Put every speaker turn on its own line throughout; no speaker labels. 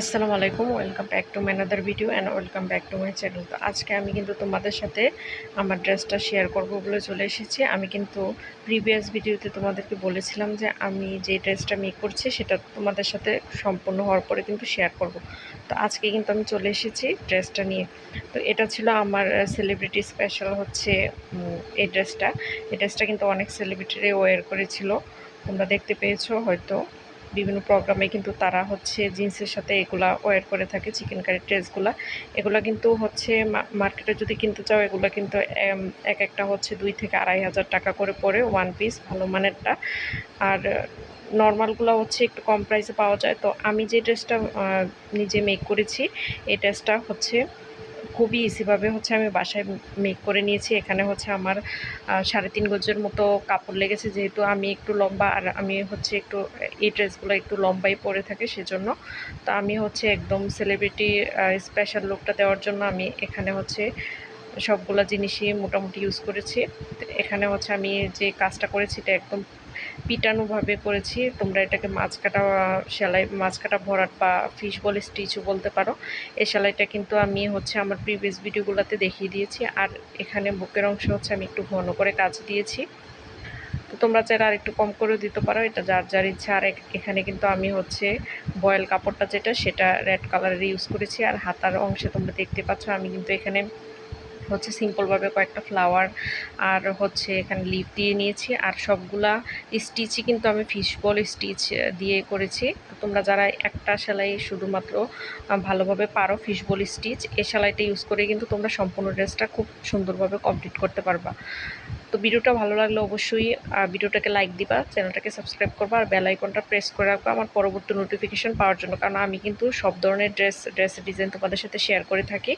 আসসালামু আলাইকুম welcome back to another video and welcome back to my channel তো আজকে আমি কিন্তু তোমাদের সাথে আমার ড্রেসটা শেয়ার করব বলে চলে এসেছি। আমি কিন্তু প্রিভিয়াস ভিডিওতে তোমাদেরকে বলেছিলাম যে আমি যে ড্রেসটা মেক করছি সেটা তোমাদের সাথে সম্পূর্ণ হওয়ার পরে কিন্তু শেয়ার করব। তো আজকে কিন্তু আমি চলে এসেছি ড্রেসটা নিয়ে। তো এটা ছিল আমার সেলিব্রিটি স্পেশাল হচ্ছে এই ড্রেসটা। এই ড্রেসটা কিন্তু অনেক সেলিব্রিটিরে ওয়ার করেছিল। তোমরা দেখতে পেয়েছ হয়তো। বিভিন্ন প্রোগ্রামে কিন্তু তারা হচ্ছে জিন্সের সাথে এগুলা ওয়ার করে থাকে চিকেন কারি ড্রেসগুলা এগুলা কিন্তু হচ্ছে মার্কেটে যদি কিনতে চাও, এগুলো কিন্তু এক একটা হচ্ছে দুই থেকে আড়াই হাজার টাকা করে পড়ে ওয়ান পিস ভালো মানেরটা। আর নর্মালগুলো হচ্ছে একটু কম প্রাইসে পাওয়া যায়। তো আমি যে ড্রেসটা নিজে মেক করেছি, এই ড্রেসটা হচ্ছে খুবই ইজিভাবে হচ্ছে আমি বাসায় মেক করে নিয়েছি। এখানে হচ্ছে আমার সাড়ে তিন গজের মতো কাপড় লেগেছে। যেহেতু আমি একটু লম্বা আর আমি হচ্ছে একটু, এই ড্রেসগুলো একটু লম্বাই পরে থাকে সেজন্য। তো আমি হচ্ছে একদম সেলিব্রিটি স্পেশাল লুকটা দেওয়ার জন্য আমি এখানে হচ্ছে সবগুলো জিনিসই মোটামুটি ইউজ করেছি। এখানে হচ্ছে আমি যে কাজটা করেছি এটা একদম পিটানোভাবে করেছি। তোমরা এটাকে মাছ কাটা, সেলাই, মাছ কাটা ভরাট বা ফিশ বল স্টিচও বলতে পারো। এই সেলাইটা কিন্তু আমি হচ্ছে আমার প্রিভিয়াস ভিডিওগুলোতে দেখিয়ে দিয়েছি। আর এখানে বুকের অংশ হচ্ছে আমি একটু ঘন করে কাজ দিয়েছি। তো তোমরা চাইলে আর একটু কম করে দিতে পারো। এটা যার যার ইচ্ছা। আর এখানে কিন্তু আমি হচ্ছে বয়েল কাপড়টা যেটা, সেটা রেড কালারের ইউজ করেছি। আর হাতার অংশে তোমরা দেখতে পাচ্ছ, আমি কিন্তু এখানে হচ্ছে সিম্পলভাবে কয়েকটা ফ্লাওয়ার আর হচ্ছে এখানে লিপ দিয়ে নিয়েছি। আর সবগুলা স্টিচই কিন্তু আমি ফিশবল স্টিচ দিয়ে করেছি। তো তোমরা যারা একটা সেলাই শুধুমাত্র ভালোভাবে পারো ফিশবল স্টিচ এ সেলাইটা ইউজ করে কিন্তু তোমরা সম্পূর্ণ ড্রেসটা খুব সুন্দরভাবে কমপ্লিট করতে পারবা। তো ভিডিওটা ভালো লাগলে অবশ্যই ভিডিওটাকে লাইক দিবা চ্যানেলটাকে সাবস্ক্রাইব করবা, আর বেল আইকনটা প্রেস করে রাখবা আমার পরবর্তী নোটিফিকেশন পাওয়ার জন্য। কারণ আমি কিন্তু সব ধরনের ড্রেস ড্রেসের ডিজাইন তোমাদের সাথে শেয়ার করে থাকি।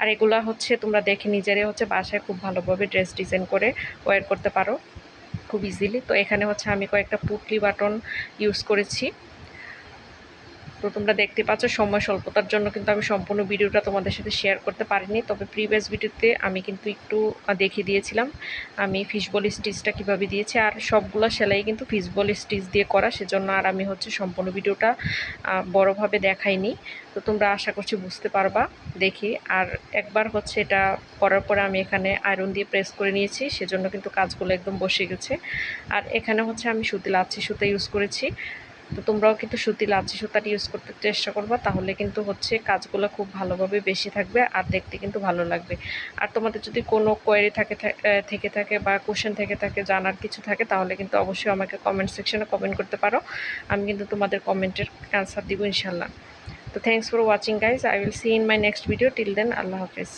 আর এগুলা হচ্ছে তোমরা দেখে নিজেরাই হচ্ছে বাসায় খুব ভালোভাবে ড্রেস ডিজাইন করে ওয়ার করতে পারো খুব ইজিলি তো এখানে হচ্ছে আমি কয়েকটা পুটলি বাটন ইউজ করেছি। তো তোমরা দেখতে পাচ্ছ সময় স্বল্পতার জন্য কিন্তু আমি সম্পূর্ণ ভিডিওটা তোমাদের সাথে শেয়ার করতে পারিনি। তবে প্রিভিয়াস ভিডিওতে আমি কিন্তু একটু দেখিয়ে দিয়েছিলাম আমি ফিশবল স্টিচটা কীভাবে দিয়েছি। আর সবগুলো সেলাই কিন্তু ফিশবল স্টিচ দিয়ে করা, সেজন্য আর আমি হচ্ছে সম্পূর্ণ ভিডিওটা বড়োভাবে দেখাইনি। তো তোমরা আশা করছি বুঝতে পারবা, দেখি। আর একবার হচ্ছে এটা করার পরে আমি এখানে আয়রন দিয়ে প্রেস করে নিয়েছি, সেজন্য কিন্তু কাজগুলো একদম বসে গেছে। আর এখানে হচ্ছে আমি সুতি, লাচ্ছি সুতা ইউজ করেছি। তো তোমরাও কিন্তু সুতি লাচ্ছি সুতাটি ইউজ করতে চেষ্টা করবা, তাহলে কিন্তু হচ্ছে কাজগুলো খুব ভালোভাবে বেশি থাকবে আর দেখতে কিন্তু ভালো লাগবে। আর তোমাদের যদি কোনো কোয়েরি থাকে থেকে থাকে বা কোশ্চেন থেকে থাকে, জানার কিছু থাকে, তাহলে কিন্তু অবশ্যই আমাকে কমেন্ট সেকশনে কমেন্ট করতে পারো। আমি কিন্তু তোমাদের কমেন্টের অ্যান্সার দিব ইনশাল্লাহ তো thanks for watching guys I will see in my next video till then Allah Hafiz.